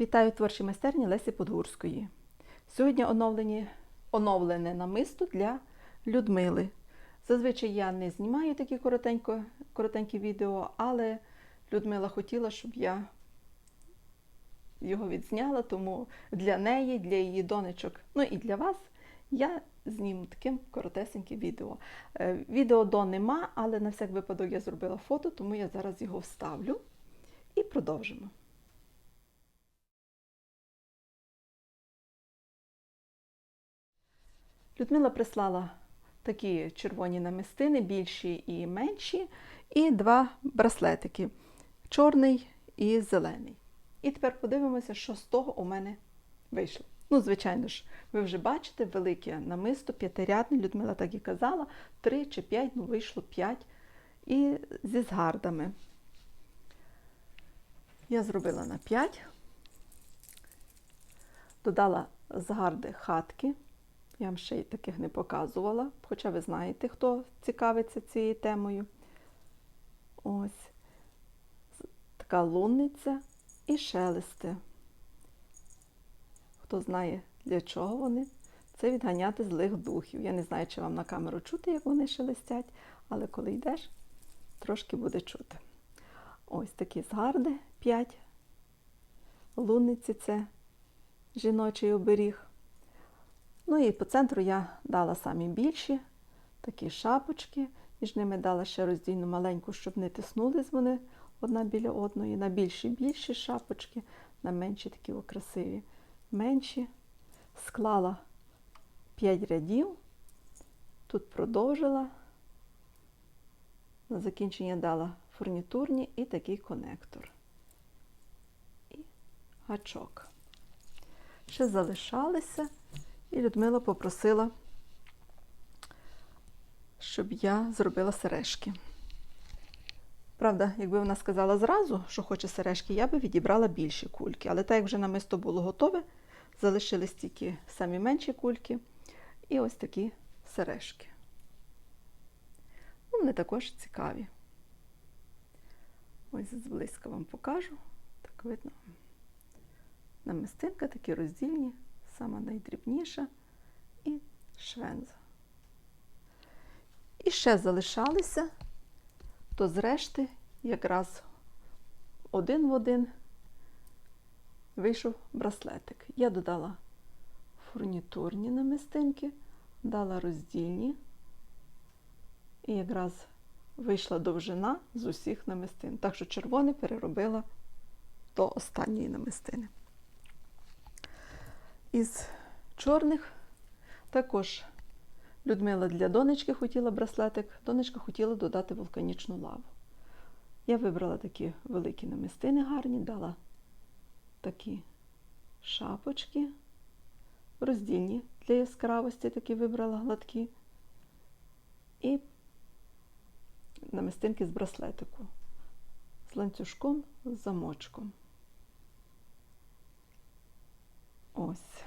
Вітаю в творчій майстерні Лесі Подгурської. Сьогодні оновлені, оновлене намисто для Людмили. Зазвичай я не знімаю такі коротенько, коротенькі відео, але Людмила хотіла, щоб я його відзняла, тому для неї, для її донечок, ну і для вас я зніму таким коротесеньким відео. Е, Відео до нема, але на всяк випадок я зробила фото, тому я зараз його вставлю і продовжимо. Людмила прислала такі червоні намистини, більші і менші, і два браслетики чорний і зелений. І тепер подивимося, що з того у мене вийшло. Ну, звичайно ж, ви вже бачите велике намисто, п'ятирядне, Людмила так і казала, три чи п'ять, ну вийшло п'ять. І зі згардами. Я зробила на 5, додала згарди хатки. Я вам ще й таких не показувала, хоча ви знаєте, хто цікавиться цією темою. Ось така лунниця і шелести. Хто знає, для чого вони, це відганяти злих духів. Я не знаю, чи вам на камеру чути, як вони шелестять, але коли йдеш, трошки буде чути. Ось такі згарди 5. Лунниці це жіночий оберіг. Ну і по центру я дала самі більші такі шапочки, між ними дала ще роздільну маленьку, щоб не тиснулись вони одна біля одної. На більші більші шапочки, на менші такі красиві менші. Склала 5 рядів, тут продовжила. На закінчення дала фурнітурні і такий конектор. І гачок. Ще залишалися. І Людмила попросила, щоб я зробила сережки. Правда, якби вона сказала зразу, що хоче сережки, я би відібрала більші кульки. Але так як вже намисто було готове, залишились тільки самі менші кульки і ось такі сережки. Ну, Вони також цікаві. Ось зблизька вам покажу. Так видно. Намистинка такі роздільні сама найдрібніша і швенза. І ще залишалися, то зрешти якраз один в один вийшов браслетик. Я додала фурнітурні намистинки, дала роздільні, і якраз вийшла довжина з усіх намистин. Так що червоне переробила до останньої намистини. Із чорних також Людмила для донечки хотіла браслетик, донечка хотіла додати вулканічну лаву. Я вибрала такі великі намистини гарні, дала такі шапочки, роздільні для яскравості, такі вибрала гладкі, і намистинки з браслетику, з ланцюжком, з замочком. Ось.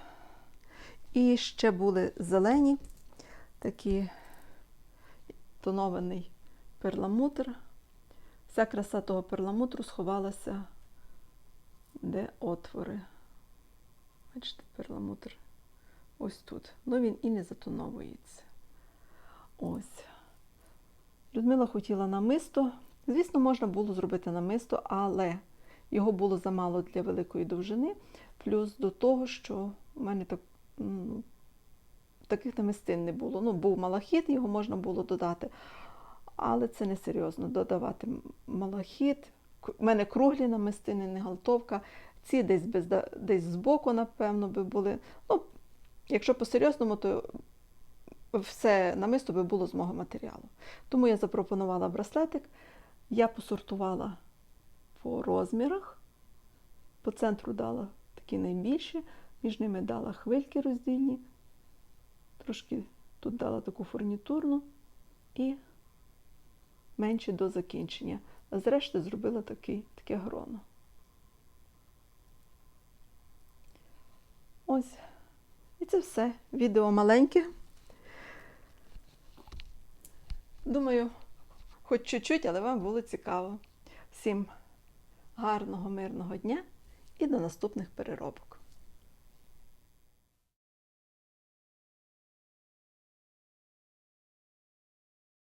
І ще були зелені, такі тонований перламутр. Вся краса того перламутру сховалася, де отвори. Бачите, перламутр ось тут. Ну він і не затоновується. Ось. Людмила хотіла намисто. Звісно, можна було зробити намисто, але його було замало для великої довжини. Плюс до того, що в мене так, таких намистин не було. Ну, був малахіт, його можна було додати. Але це не серйозно додавати малахіт. У мене круглі намистини, не галтовка. Ці десь без, десь збоку, напевно, би були. Ну, Якщо по-серйозному, то все намисто би було з мого матеріалу. Тому я запропонувала браслетик, я посортувала по розмірах, по центру дала такі найбільші, між ними дала хвильки роздільні, трошки тут дала таку фурнітурну і менше до закінчення. А зрешти зробила такий, таке гроно. Ось. І це все. Відео маленьке. Думаю, хоч чуть-чуть, але вам було цікаво. Всім гарного, мирного дня і до наступних переробок.